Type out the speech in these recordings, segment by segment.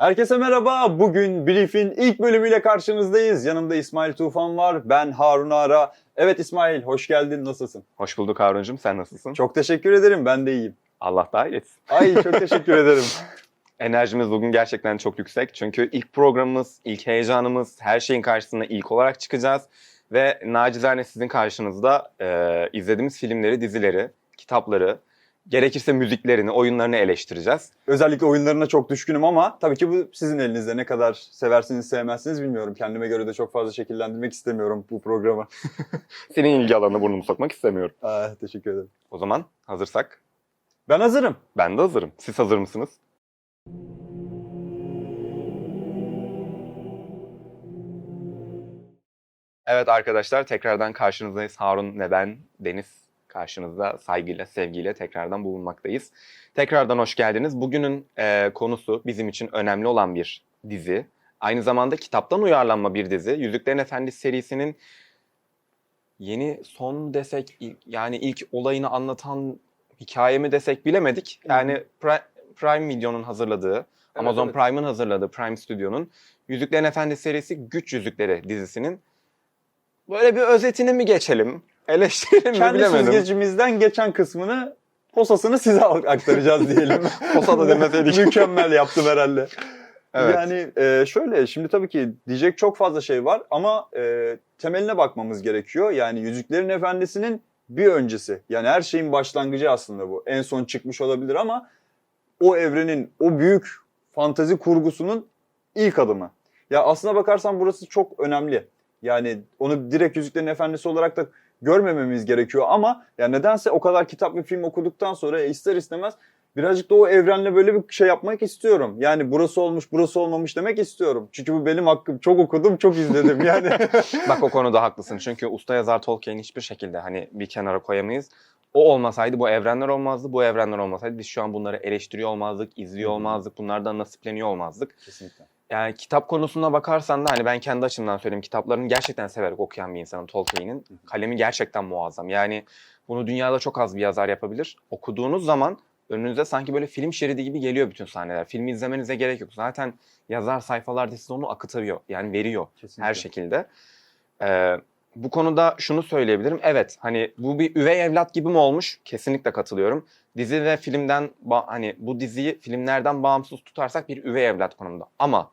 Herkese merhaba. Bugün Brief'in ilk bölümüyle karşınızdayız. Yanımda İsmail Tufan var. Ben Harun Ara. Evet İsmail, hoş geldin. Nasılsın? Hoş bulduk Harun'cum. Sen nasılsın? Çok teşekkür ederim. Ben de iyiyim. Allah daha iyi etsin. Ay çok teşekkür ederim. Enerjimiz bugün gerçekten çok yüksek. Çünkü ilk programımız, ilk heyecanımız, her şeyin karşısında ilk olarak çıkacağız. Ve nacizane sizin karşınızda e, izlediğimiz filmleri, dizileri, kitapları, gerekirse müziklerini, oyunlarını eleştireceğiz. Özellikle oyunlarına çok düşkünüm ama tabii ki bu sizin elinizde. Ne kadar seversiniz, sevmezsiniz bilmiyorum. Kendime göre de çok fazla şekillendirmek istemiyorum bu programı. Senin ilgi alanına burnumu sokmak istemiyorum. Aa, teşekkür ederim. O zaman hazırsak Ben hazırım. ben de hazırım. Siz hazır mısınız? Evet arkadaşlar tekrardan karşınızdayız. Harun ve ben Deniz karşınızda saygıyla, sevgiyle tekrardan bulunmaktayız. Tekrardan hoş geldiniz. Bugünün e, konusu bizim için önemli olan bir dizi. Aynı zamanda kitaptan uyarlanma bir dizi. Yüzüklerin Efendisi serisinin yeni son desek, yani ilk olayını anlatan hikaye mi desek bilemedik. Yani Pri- Prime Video'nun hazırladığı, Amazon evet. Prime'ın hazırladığı, Prime Studio'nun Yüzüklerin Efendisi serisi Güç Yüzükleri dizisinin böyle bir özetini mi geçelim? Eleştirelim mi Kendi bilemedim. süzgecimizden geçen kısmını, posasını size aktaracağız diyelim. Posa da demeseydik. Mükemmel yaptım herhalde. Evet. Yani e, şöyle şimdi tabii ki diyecek çok fazla şey var ama e, temeline bakmamız gerekiyor. Yani Yüzüklerin Efendisi'nin bir öncesi. Yani her şeyin başlangıcı aslında bu. En son çıkmış olabilir ama o evrenin, o büyük fantazi kurgusunun ilk adımı. Ya aslına bakarsan burası çok önemli. Yani onu direkt Yüzüklerin Efendisi olarak da görmememiz gerekiyor ama ya nedense o kadar kitap ve film okuduktan sonra ister istemez birazcık da o evrenle böyle bir şey yapmak istiyorum. Yani burası olmuş, burası olmamış demek istiyorum. Çünkü bu benim hakkım. Çok okudum, çok izledim yani. Bak o konuda haklısın. Çünkü usta yazar Tolkien hiçbir şekilde hani bir kenara koyamayız. O olmasaydı bu evrenler olmazdı. Bu evrenler olmasaydı biz şu an bunları eleştiriyor olmazdık, izliyor olmazdık, bunlardan nasipleniyor olmazdık. Kesinlikle. Yani kitap konusuna bakarsan da hani ben kendi açımdan söyleyeyim kitaplarını gerçekten severek okuyan bir insanım Tolkien'in. Kalemi gerçekten muazzam. Yani bunu dünyada çok az bir yazar yapabilir. Okuduğunuz zaman önünüze sanki böyle film şeridi gibi geliyor bütün sahneler. Filmi izlemenize gerek yok. Zaten yazar sayfalarda size onu akıtıyor. Yani veriyor Kesinlikle. her şekilde. Ee, bu konuda şunu söyleyebilirim. Evet hani bu bir üvey evlat gibi mi olmuş? Kesinlikle katılıyorum. Dizi ve filmden hani bu diziyi filmlerden bağımsız tutarsak bir üvey evlat konumunda. Ama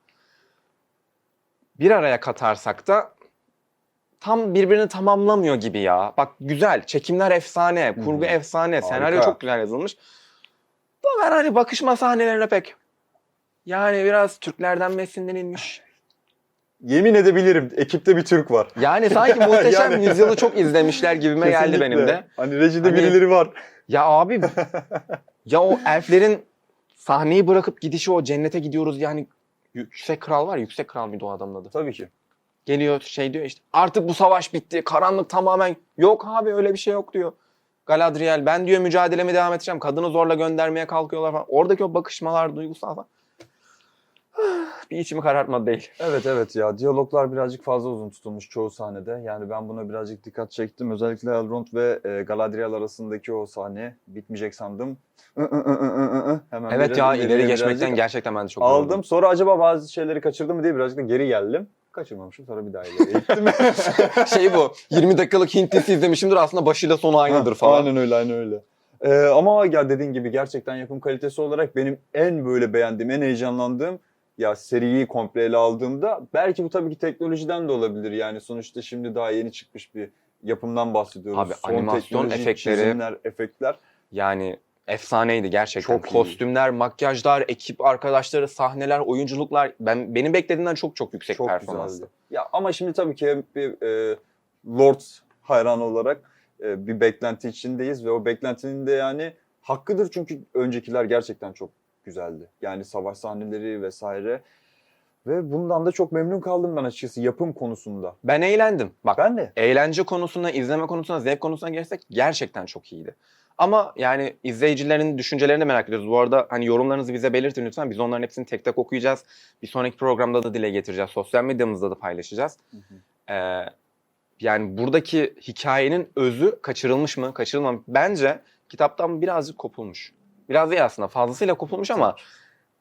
bir araya katarsak da tam birbirini tamamlamıyor gibi ya. Bak güzel, çekimler efsane, kurgu hı. efsane, senaryo Harika. çok güzel yazılmış. Da ben hani bakışma sahnelerine pek yani biraz Türklerden mi esinlenilmiş? Yemin edebilirim ekipte bir Türk var. Yani sanki Muhteşem Yani. Yüzyıl'ı çok izlemişler gibime geldi Kesinlikle. benim de. Hani rejide Hani- birileri var. Ya abi ya o elflerin sahneyi bırakıp gidişi o cennete gidiyoruz yani Yüksek Kral var Yüksek Kral mıydı o adamın adı? Tabii ki. Geliyor şey diyor işte artık bu savaş bitti karanlık tamamen yok abi öyle bir şey yok diyor. Galadriel ben diyor mücadeleme devam edeceğim kadını zorla göndermeye kalkıyorlar falan. Oradaki o bakışmalar duygusal falan. Bir içimi karartmadı değil. Evet evet ya diyaloglar birazcık fazla uzun tutulmuş çoğu sahnede. Yani ben buna birazcık dikkat çektim. Özellikle Elrond ve e, Galadriel arasındaki o sahne bitmeyecek sandım. Hemen Evet biraz ya ileri birazcık geçmekten gerçekten ben de çok aldım. yoruldum. Sonra acaba bazı şeyleri kaçırdım mı diye birazcık da geri geldim. Kaçırmamışım sonra bir daha ileriye gittim. şey bu 20 dakikalık Hint dizisi izlemişimdir aslında başıyla sonu aynıdır falan. Aynen öyle aynen öyle. Ee, ama ya dediğin gibi gerçekten yapım kalitesi olarak benim en böyle beğendiğim, en heyecanlandığım ya seriyi komple ele aldığımda belki bu tabii ki teknolojiden de olabilir. Yani sonuçta şimdi daha yeni çıkmış bir yapımdan bahsediyoruz. Abi, animasyon teknoloji, efektleri- çizimler, efektler. Yani efsaneydi gerçekten. Çok iyi. Kostümler, makyajlar, ekip arkadaşları, sahneler, oyunculuklar ben benim beklediğimden çok çok yüksek Çok performanstı. güzeldi. Ya ama şimdi tabii ki bir e, Lord hayranı olarak e, bir beklenti içindeyiz ve o beklentinin de yani hakkıdır çünkü öncekiler gerçekten çok güzeldi. Yani savaş sahneleri vesaire. Ve bundan da çok memnun kaldım ben açıkçası yapım konusunda. Ben eğlendim. Bak Ben de. eğlence konusuna, izleme konusuna, zevk konusuna gelirsek gerçekten çok iyiydi. Ama yani izleyicilerin düşüncelerini de merak ediyoruz. Bu arada hani yorumlarınızı bize belirtin lütfen. Biz onların hepsini tek tek okuyacağız. Bir sonraki programda da dile getireceğiz. Sosyal medyamızda da paylaşacağız. Ee, yani buradaki hikayenin özü kaçırılmış mı, kaçırılmamış mı? Bence kitaptan birazcık kopulmuş. Biraz değil aslında fazlasıyla kopulmuş ama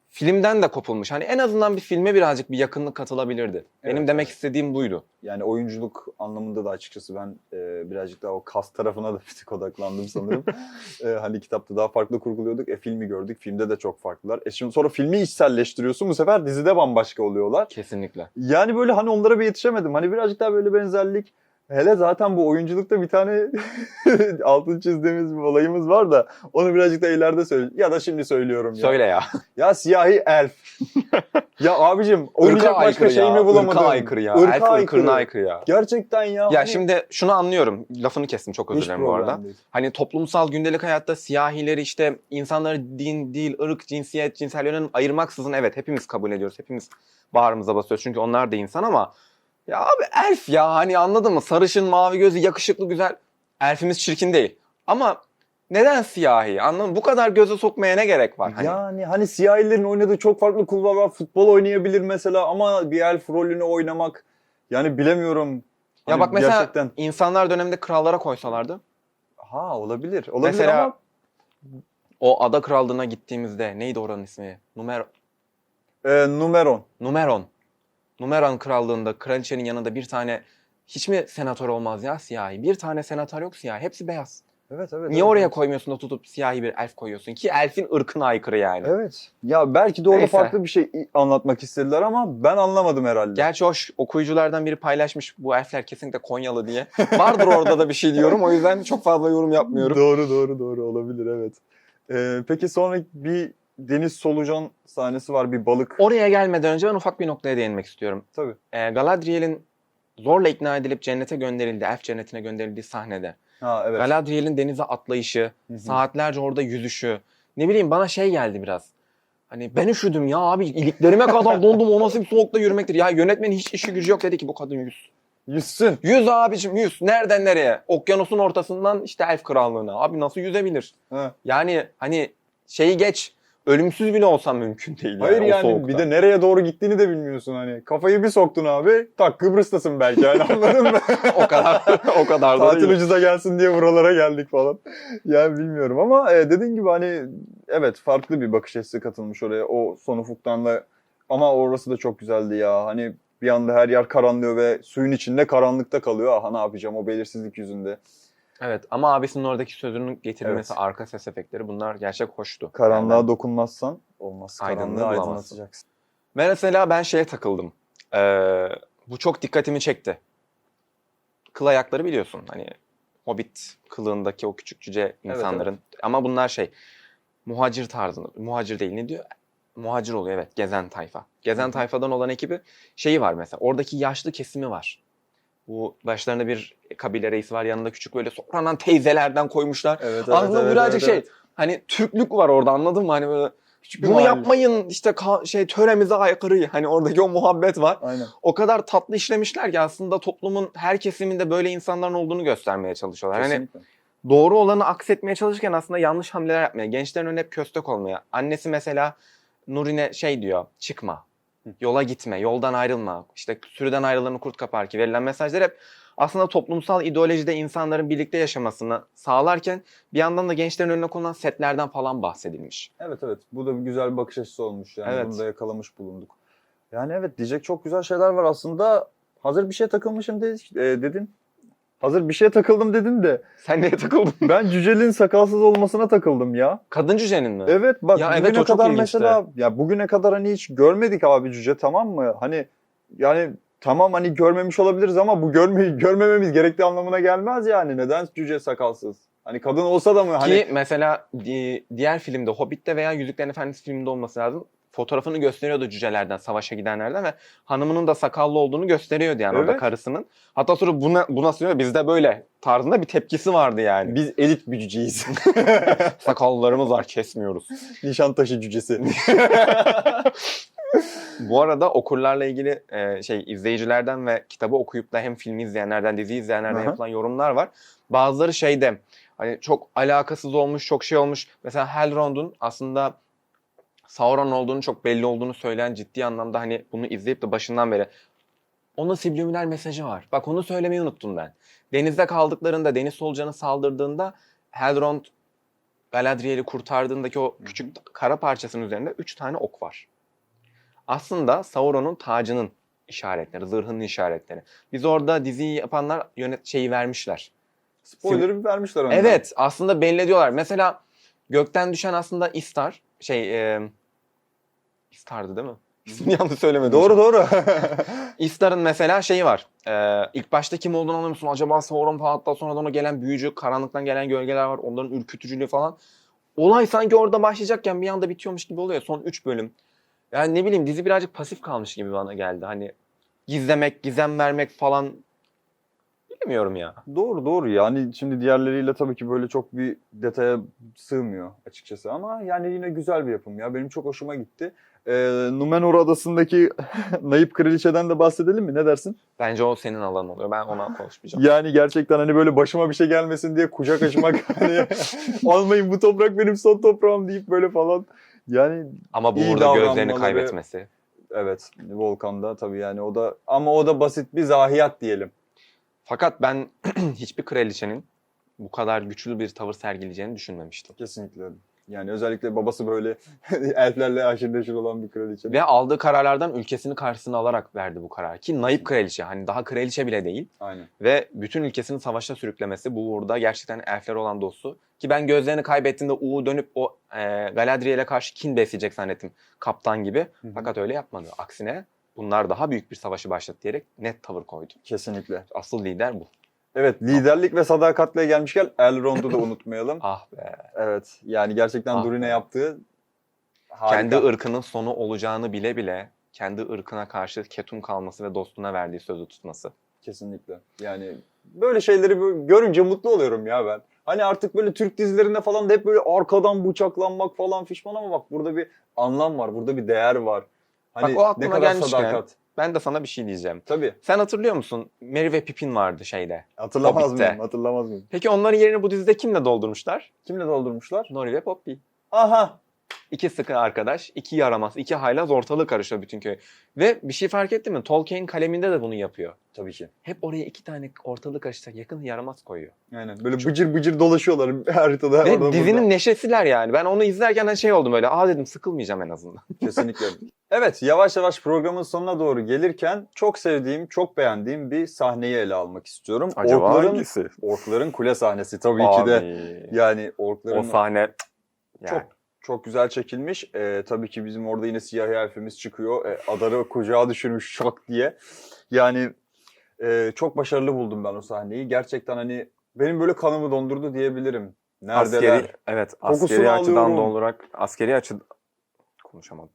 filmden de kopulmuş. Hani en azından bir filme birazcık bir yakınlık katılabilirdi. Benim Evet, demek istediğim buydu. Yani oyunculuk anlamında da açıkçası ben e, birazcık daha o kas tarafına da bir tık odaklandım sanırım. E, hani kitapta daha farklı kurguluyorduk. E filmi gördük. Filmde de çok farklılar. E şimdi sonra filmi içselleştiriyorsun. Bu sefer dizide bambaşka oluyorlar. Kesinlikle. Yani böyle hani onlara bir yetişemedim. Hani birazcık daha böyle benzerlik. Hele zaten bu oyunculukta bir tane altın çizdiğimiz bir olayımız var da onu birazcık da ileride söyle ya da şimdi söylüyorum ya. Söyle ya. Ya siyahi elf. ya abicim oynayacak başka şey ya. mi bulamadım? Irka aykırı ya. Irka Elf aykırı. ırkına aykırı ya. Gerçekten ya. Ya hani- şimdi şunu anlıyorum. Lafını kestim çok özür dilerim bu arada. değil. Hani toplumsal gündelik hayatta siyahileri işte insanları din, dil, ırk, cinsiyet, cinsel yönelim ayırmaksızın evet hepimiz kabul ediyoruz. Hepimiz bağrımıza basıyoruz. Çünkü onlar da insan ama ya abi elf ya hani anladın mı? Sarışın, mavi gözlü, yakışıklı, güzel. Elfimiz çirkin değil. Ama neden siyahi? Anladın mı? Bu kadar göze sokmaya ne gerek var? Hani Yani hani siyahilerin oynadığı çok farklı kulvar var. Futbol oynayabilir mesela ama bir elf rolünü oynamak yani bilemiyorum. ya Hani bak mesela gerçekten insanlar döneminde krallara koysalardı. ha olabilir. Olabilir Mesela- ama O ada krallığına gittiğimizde neydi oranın ismi? Numer e, numeron. Numeron. Numeron krallığında kraliçenin yanında bir tane hiç mi senatör olmaz ya siyahi? Bir tane senatör yok siyahi. Hepsi beyaz. Evet evet. Niye evet, oraya evet. koymuyorsun da tutup siyahi bir elf koyuyorsun ki elfin ırkına aykırı yani. Evet. Ya belki de orada Neyse. farklı bir şey anlatmak istediler ama ben anlamadım herhalde. Gerçi o ş- okuyuculardan biri paylaşmış bu elfler kesinlikle Konyalı diye. Vardır orada da bir şey diyorum o yüzden çok fazla yorum yapmıyorum. Doğru doğru doğru olabilir evet. Ee, peki sonra bir deniz solucan sahnesi var bir balık. Oraya gelmeden önce ben ufak bir noktaya değinmek istiyorum. Tabii. Ee, Galadriel'in zorla ikna edilip cennete gönderildiği, elf cennetine gönderildiği sahnede. Ha evet. Galadriel'in denize atlayışı, Hı hı. saatlerce orada yüzüşü. Ne bileyim bana şey geldi biraz. Hani ben üşüdüm ya abi iliklerime kadar dondum o nasıl bir soğukta yürümektir. Ya yönetmenin hiç işi gücü yok dedi ki bu kadın yüz. Yüzsün. Yüz abicim yüz. Nereden nereye? Okyanusun ortasından işte elf krallığına. Abi nasıl yüzebilir? Ha. Yani hani şeyi geç. Ölümsüz bile olsam mümkün değil. Hayır yani soğukta. bir de nereye doğru gittiğini de bilmiyorsun hani. Kafayı bir soktun abi. Tak Kıbrıs'tasın belki yani anladın mı? o kadar o kadar da Tatil ucuza gelsin diye buralara geldik falan. Yani bilmiyorum ama e, dediğin gibi hani evet farklı bir bakış açısı katılmış oraya. O son ufuktan da ama orası da çok güzeldi ya. Hani bir anda her yer karanlıyor ve suyun içinde karanlıkta kalıyor. Aha ne yapacağım o belirsizlik yüzünde. Evet ama abisinin oradaki sözünün getirilmesi, Evet. arka ses efektleri bunlar gerçek hoştu. Karanlığa Yani ben- dokunmazsan olmaz. Aydınlığı Karanlığı bulamazsın. aydınlatacaksın. Ve mesela ben şeye takıldım. Ee, bu çok dikkatimi çekti. Kıl ayakları biliyorsun. Hani Hobbit kılığındaki o küçük cüce insanların. Ama bunlar şey muhacir tarzında. Muhacir değil ne diyor? Muhacir oluyor evet. Gezen tayfa. Gezen tayfadan olan ekibi şeyi var mesela. Oradaki yaşlı kesimi var. Bu başlarında bir kabile reisi var. Yanında küçük böyle sonradan teyzelerden koymuşlar. Evet, evet, Aslında evet, birazcık evet, şey evet. hani Türklük var orada anladın mı? Hani böyle Küçük bunu mahalle. yapmayın işte şey töremize aykırı. Hani oradaki o muhabbet var. Aynen. O kadar tatlı işlemişler ki aslında toplumun her kesiminde böyle insanların olduğunu göstermeye çalışıyorlar. Hani Kesinlikle. doğru olanı aksetmeye çalışırken aslında yanlış hamleler yapmaya, gençlerin önüne hep köstek olmaya. Annesi mesela Nuri'ne şey diyor, çıkma. Yola gitme, yoldan ayrılma, işte sürüden ayrılanı kurt kapar ki verilen mesajlar hep aslında toplumsal ideolojide insanların birlikte yaşamasını sağlarken bir yandan da gençlerin önüne konulan setlerden falan bahsedilmiş. Evet evet. Bu da bir güzel bir bakış açısı olmuş. Yani Evet. bunu da yakalamış bulunduk. Yani evet diyecek çok güzel şeyler var aslında. Hazır bir şeye takılmışım e, dedin. Hazır bir şeye takıldım dedin de. Sen neye takıldın? Ben Cücel'in sakalsız olmasına takıldım ya. Kadın cücenin mi? Evet bak Ya evet, bugüne o çok kadar mesela ya bugüne kadar hani hiç görmedik abi Cüce tamam mı? Hani yani tamam hani görmemiş olabiliriz ama bu görme, görmememiz gerektiği anlamına gelmez yani. Neden Cüce sakalsız? Hani kadın olsa da mı hani Ki mesela di- diğer filmde Hobbit'te veya Yüzüklerin Efendisi filminde olması lazım. Fotoğrafını gösteriyordu cücelerden, savaşa gidenlerden ve hanımının da sakallı olduğunu gösteriyordu yani orada Evet. karısının. Hatta sonra buna, bu nasıl diyor bizde böyle tarzında bir tepkisi vardı yani. biz elit bir cüceyiz. Sakallarımız var kesmiyoruz. Nişantaşı cücesi. bu arada okurlarla ilgili e, şey izleyicilerden ve kitabı okuyup da hem filmi izleyenlerden, dizi izleyenlerden Aha. yapılan yorumlar var. Bazıları şeyde hani çok alakasız olmuş, çok şey olmuş. Mesela Elrond'un aslında Sauron olduğunu çok belli olduğunu söyleyen ciddi anlamda hani bunu izleyip de başından beri onun subliminal mesajı var. Bak onu söylemeyi unuttum ben. Denizde kaldıklarında deniz solucanı saldırdığında Elrond Galadriel'i kurtardığındaki o küçük kara parçasının üzerinde 3 tane ok var. Aslında Sauron'un tacının işaretleri, zırhının işaretleri. Biz orada diziyi yapanlar yönet şeyi vermişler. Spoiler'ı vermişler ona. Evet, aslında belli ediyorlar. Mesela gökten düşen aslında Istar, şey e, Istar'dı değil mi? İsmini yanlış söylemedim. Doğru doğru. Istar'ın mesela şeyi var. Ee, ilk başta kim olduğunu anlamıyor musun? Acaba Sauron falan hatta sonradan ona gelen büyücü, karanlıktan gelen gölgeler var. Onların ürkütücülüğü falan. Olay sanki orada başlayacakken bir anda bitiyormuş gibi oluyor. Son 3 bölüm. Yani ne bileyim dizi birazcık pasif kalmış gibi bana geldi. Hani gizlemek, gizem vermek falan bilmiyorum ya. Doğru doğru yani şimdi diğerleriyle tabii ki böyle çok bir detaya sığmıyor açıkçası ama yani yine güzel bir yapım ya benim çok hoşuma gitti. Ee, Numenor adasındaki Naip Kraliçe'den de bahsedelim mi ne dersin? Bence o senin alanın oluyor. Ben ona konuşmayacağım. Yani gerçekten hani böyle başıma bir şey gelmesin diye kucak açmak hani almayın bu toprak benim son toprağım deyip böyle falan. Yani Ama bu İyi uğurda gözlerini kaybetmesi. evet Volkan'da tabii yani o da ama o da basit bir zahiyat diyelim. Fakat ben hiçbir kraliçenin bu kadar güçlü bir tavır sergileyeceğini düşünmemiştim. Kesinlikle. Yani özellikle babası böyle elflerle aşırı neşir olan bir kraliçe. Ve aldığı kararlardan ülkesini karşısına alarak verdi bu kararı. Ki naip kraliçe hani daha kraliçe bile değil. Aynen. Ve bütün ülkesini savaşa sürüklemesi bu uğurda gerçekten elfler olan dostu. Ki ben gözlerini kaybettiğinde U dönüp o e, Galadriel'e karşı kin besleyecek zannettim kaptan gibi. Hı hı. Fakat öyle yapmadı. Aksine bunlar daha büyük bir savaşı başlattı diyerek net tavır koydu. Kesinlikle. Asıl lider bu. Evet liderlik ve sadakatle gelmişken Elrond'u da unutmayalım. Ah be. Evet yani gerçekten Ah. Durin'e yaptığı harika. Kendi ırkının sonu olacağını bile bile kendi ırkına karşı ketum kalması ve dostuna verdiği sözü tutması. Kesinlikle. Yani böyle şeyleri görünce mutlu oluyorum ya ben. Hani artık böyle Türk dizilerinde falan da hep böyle arkadan bıçaklanmak falan fişman ama bak burada bir anlam var. Burada bir değer var. Hani Bak o aklıma ne kadar gelmişken- sadakat. Ben de sana bir şey diyeceğim. Tabii. Sen hatırlıyor musun? Merry ve Pippin vardı şeyde. Hatırlamaz Hobbit'te. mıyım? Hatırlamaz mıyım? Peki onların yerini bu dizide kimle doldurmuşlar? Kimle doldurmuşlar? Nori ve Poppy. Aha. İki sıkı arkadaş, iki yaramaz, iki haylaz ortalığı karışıyor bütün köy. Ve bir şey fark ettin mi? Tolkien kaleminde de bunu yapıyor. Tabii ki. Hep oraya iki tane ortalığı karışacak yakın yaramaz koyuyor. Aynen. Böyle bıcır bıcır dolaşıyorlar haritada. Ve dizinin burada. neşesiler yani. Ben onu izlerken hani şey oldum böyle. Aa dedim sıkılmayacağım en azından. Kesinlikle. Evet yavaş yavaş programın sonuna doğru gelirken çok sevdiğim, çok beğendiğim bir sahneyi ele almak istiyorum. orkların, orkların kule sahnesi tabii ki de. Abi, Yani orkların o sahne yani. çok çok güzel çekilmiş. Ee, tabii ki bizim orada yine siyah elfimiz çıkıyor. Ee, Adar'ı kucağa düşürmüş şok diye. Yani e, çok başarılı buldum ben o sahneyi. Gerçekten hani benim böyle kanımı dondurdu diyebilirim. Neredeler? Askeri, evet Kokusunu askeri açıdan alıyorum. da olarak askeri açı konuşamadım.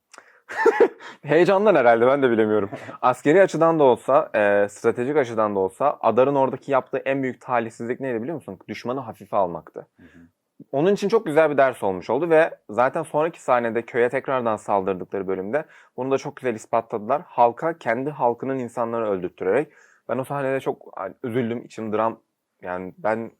Heyecandan herhalde ben de bilemiyorum. Askeri açıdan da olsa, e, stratejik açıdan da olsa Adar'ın oradaki yaptığı en büyük talihsizlik neydi biliyor musun? Düşmanı hafife almaktı. Hı hı. Onun için çok güzel bir ders olmuş oldu ve zaten sonraki sahnede köye tekrardan saldırdıkları bölümde bunu da çok güzel ispatladılar. Halka kendi halkının insanları öldürttürerek. Ben o sahnede çok hani, üzüldüm, içim dram. Yani ben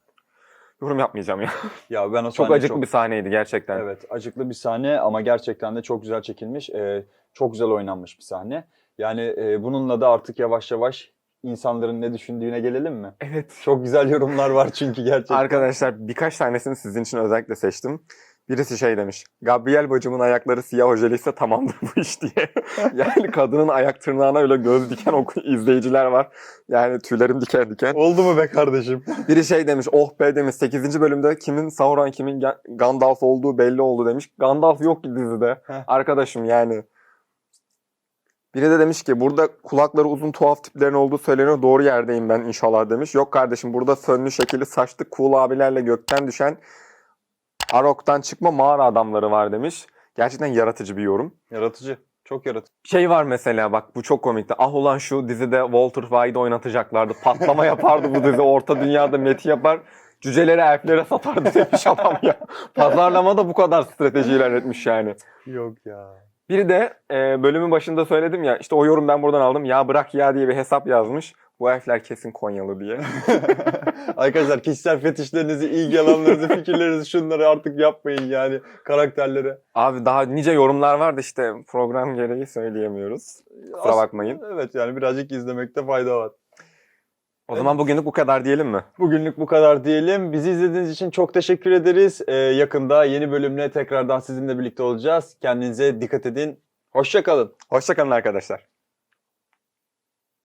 yorum yapmayacağım ya. Ya ben o Çok acıklı bir sahneydi gerçekten. Evet acıklı bir sahne ama gerçekten de çok güzel çekilmiş. Ee, çok güzel oynanmış bir sahne. Yani e, bununla da artık yavaş yavaş insanların ne düşündüğüne gelelim mi? Evet. Çok güzel yorumlar var çünkü gerçekten. Arkadaşlar birkaç tanesini sizin için özellikle seçtim. Birisi şey demiş. Gabriel bacımın ayakları siyah ojeliyse tamamdır bu iş diye. yani kadının ayak tırnağına öyle göz diken oku izleyiciler var. Yani tüylerim diken diken. Oldu mu be kardeşim? Biri şey demiş. Oh be demiş. 8. bölümde kimin Sauron kimin Ga- Gandalf olduğu belli oldu demiş. Gandalf yok ki dizide. Heh. Arkadaşım yani. Biri de demiş ki burada kulakları uzun tuhaf tiplerin olduğu söyleniyor. Doğru yerdeyim ben inşallah demiş. Yok kardeşim burada fönlü şekilli saçlı cool abilerle gökten düşen Arok'tan çıkma mağara adamları var demiş. Gerçekten yaratıcı bir yorum. Yaratıcı. Çok yaratıcı. Şey var mesela bak bu çok komikti. Ah ulan şu dizide Walter White'ı oynatacaklardı. Patlama yapardı bu dizi. Orta dünyada meti yapar. Cüceleri elflere satardı demiş adam ya. Pazarlama da bu kadar strateji ilerletmiş yani. Yok ya. Biri de e, bölümün başında söyledim ya işte o yorum ben buradan aldım. Ya bırak ya diye bir hesap yazmış. Bu elfler kesin Konyalı diye. Arkadaşlar kişisel fetişlerinizi, ilgi alanlarınızı, fikirlerinizi şunları artık yapmayın yani karakterlere. Abi daha nice yorumlar var da işte program gereği söyleyemiyoruz. Kusura As- bakmayın. Evet yani birazcık izlemekte fayda var. O zaman bugünlük bu kadar diyelim mi? Bugünlük bu kadar diyelim. Bizi izlediğiniz için çok teşekkür ederiz. Ee, yakında yeni bölümle tekrardan sizinle birlikte olacağız. Kendinize dikkat edin. Hoşça kalın. Hoşçakalın arkadaşlar.